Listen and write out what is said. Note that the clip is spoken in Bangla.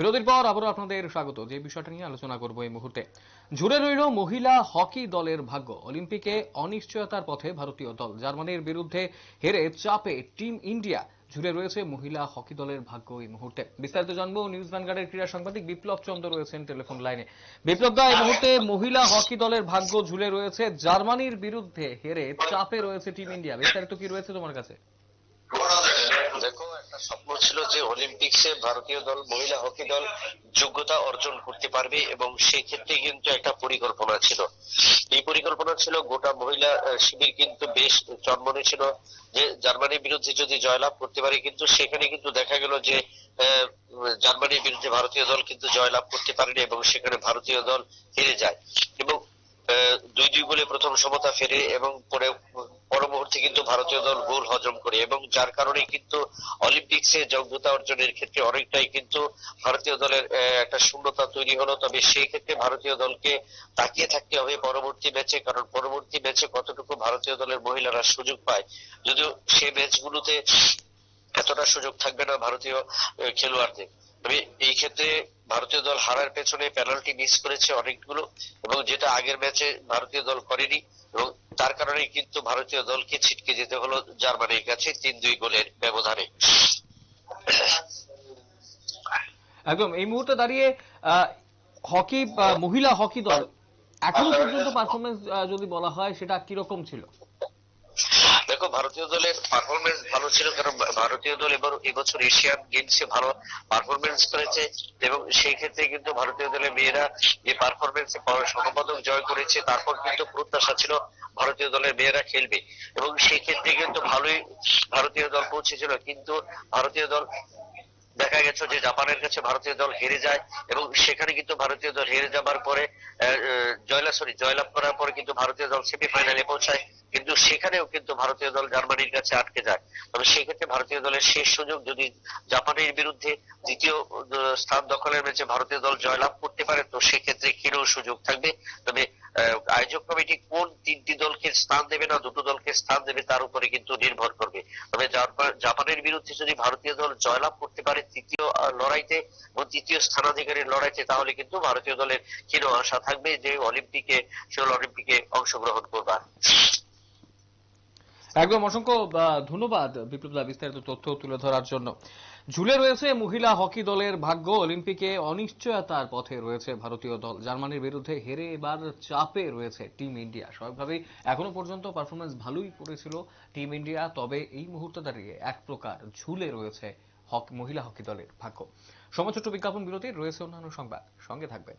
বিরতির পর আবারও আপনাদের স্বাগত। যে বিষয়টা নিয়ে আলোচনা করব এই মুহূর্তে। ঝুড়ে রইল মহিলা হকি দলের ভাগ্য। অলিম্পিকে অনিশ্চয়তার পথে ভারতীয় দল। জার্মানির বিরুদ্ধে হেরে চাপে টিম ইন্ডিয়া। ঝুলে রয়েছে মহিলা হকি দলের ভাগ্য এই মুহূর্তে। বিস্তারিত জানব নিউজ ভ্যানগার্ডের ক্রীড়া সাংবাদিক বিপ্লব চন্দ্র রয়েছেন টেলিফোন লাইনে। বিপ্লব দা, এই মুহূর্তে মহিলা হকি দলের ভাগ্য ঝুলে রয়েছে। জার্মানির বিরুদ্ধে হেরে চাপে রয়েছে টিম ইন্ডিয়া। বিস্তারিত কি রয়েছে তোমার কাছে? স্বপ্ন ছিল যে অলিম্পিক্সে ভারতীয় দল, মহিলা হকি দল যোগ্যতা অর্জন করতে পারবে এবং সেই ক্ষেত্রে কিন্তু একটা পরিকল্পনা ছিল। এই পরিকল্পনা ছিল গোটা মহিলা শিবির কিন্তু বেশ চন্মনে ছিল। যে জার্মানির বিরুদ্ধে যদি জয়লাভ করতে পারে কিন্তু সেখানে কিন্তু দেখা গেল যে জার্মানির বিরুদ্ধে ভারতীয় দল কিন্তু জয়লাভ করতে পারেনি এবং সেখানে ভারতীয় দল হেরে যায়। এবং দুই দুই গোলে প্রথম সমতা ফেরে এবং পরে পর মুহূর্তে কিন্তু ভারতীয় দল গোল হজম করে এবং যার কারণে কিন্তু অলিম্পিক্সে যোগ্যতা অর্জনের ক্ষেত্রে অনেকটাই কিন্তু ভারতীয় দলের একটা শূন্যতা তৈরি হলো। তবে সেই ক্ষেত্রে ভারতীয় দলকে তাকিয়ে থাকতে হবে পরবর্তী ম্যাচে, কারণ পরবর্তী ম্যাচে কতটুকু ভারতীয় দলের মহিলারা সুযোগ পায়, যদিও সেই ম্যাচগুলোতে এতটা সুযোগ থাকবে না ভারতীয় খেলোয়াড়দের। তবে এই ক্ষেত্রে ভারতীয় দল হারার পেছনে পেনাল্টি মিস করেছে অনেকগুলো এবং যেটা আগের ম্যাচে ভারতীয় দল করেনি এবং তার কারণে কিন্তু ভারতীয় দলকে ছিটকে যেতে হলো জার্মানির কাছে তিন দুই গোলের ব্যবধানে। একদম, এই মুহূর্তে দাঁড়িয়ে হকি মহিলা হকি দল, এখন পর্যন্ত পারফরমেন্স যদি বলা হয়, সেটা কীরকম ছিল? দেখো, ভারতীয় দলের পারফরমেন্স ভালো ছিল কারণ ভারতীয় দল এবার এবছর এশিয়ান গেমসে ভালো পারফরমেন্স করেছে এবং সেই ক্ষেত্রে কিন্তু ভারতীয় দলের মেয়েরা যে পারফরমেন্সে স্বর্ণপদক জয় করেছে, তারপর কিন্তু প্রত্যাশা ছিল ভারতীয় দলের মেয়েরা খেলবে। এবং সেই ক্ষেত্রে কিন্তু ভালোই ভারতীয় দল পৌঁছেছিল। কিন্তু ভারতীয় দল, দেখা গেছে যে জাপানের কাছে ভারতীয় দল হেরে যায় এবং সেখানে কিন্তু ভারতীয় দল হেরে যাবার পরে জয়লাভ সরি জয়লাভ করার পরে কিন্তু ভারতীয় দল সেমিফাইনালে পৌঁছায়, কিন্তু সেখানেও কিন্তু ভারতীয় দল জার্মানির কাছে আটকে যায়। তবে সেক্ষেত্রে ভারতীয় দলের শেষ সুযোগ যদি জাপানের বিরুদ্ধে দ্বিতীয় স্থান দখলের ম্যাচে ভারতীয় দল জয়লাভ করতে পারে, তো সেক্ষেত্রে ক্ষীণ সুযোগ থাকবে। তবে আয়োজক কমিটি কোন তিনটি দলকে স্থান দেবে না, দুটো দলকে স্থান দেবে তার উপরে কিন্তু নির্ভর করবে। তবে জাপানের বিরুদ্ধে যদি ভারতীয় দল জয়লাভ করতে পারে তৃতীয় লড়াইতে এবং তৃতীয় স্থানাধিকারীর লড়াইতে, তাহলে কিন্তু ভারতীয় দলের ক্ষীণ আশা থাকবে যে অলিম্পিকে সেওল অলিম্পিকে অংশগ্রহণ করবার একদম, অসংখ্য ধন্যবাদ বিপ্লব বিস্তারিত তথ্য তুলে ধরার জন্য। ঝুলে রয়েছে মহিলা হকি দলের ভাগ্য। অলিম্পিকে অনিশ্চয়তার পথে রয়েছে ভারতীয় দল। জার্মানির বিরুদ্ধে হেরে এবার চাপে রয়েছে টিম ইন্ডিয়া। সবভাবে এখনও পর্যন্ত পারফরমেন্স ভালোই করেছিল টিম ইন্ডিয়া, তবে এই মুহূর্তে দাঁড়িয়ে এক প্রকার ঝুলে রয়েছে হক, মহিলা হকি দলের ভাগ্য। সময় ছোট্ট বিজ্ঞাপন বিরতি রয়েছে অন্যান্য সংবাদ। সঙ্গে থাকবেন।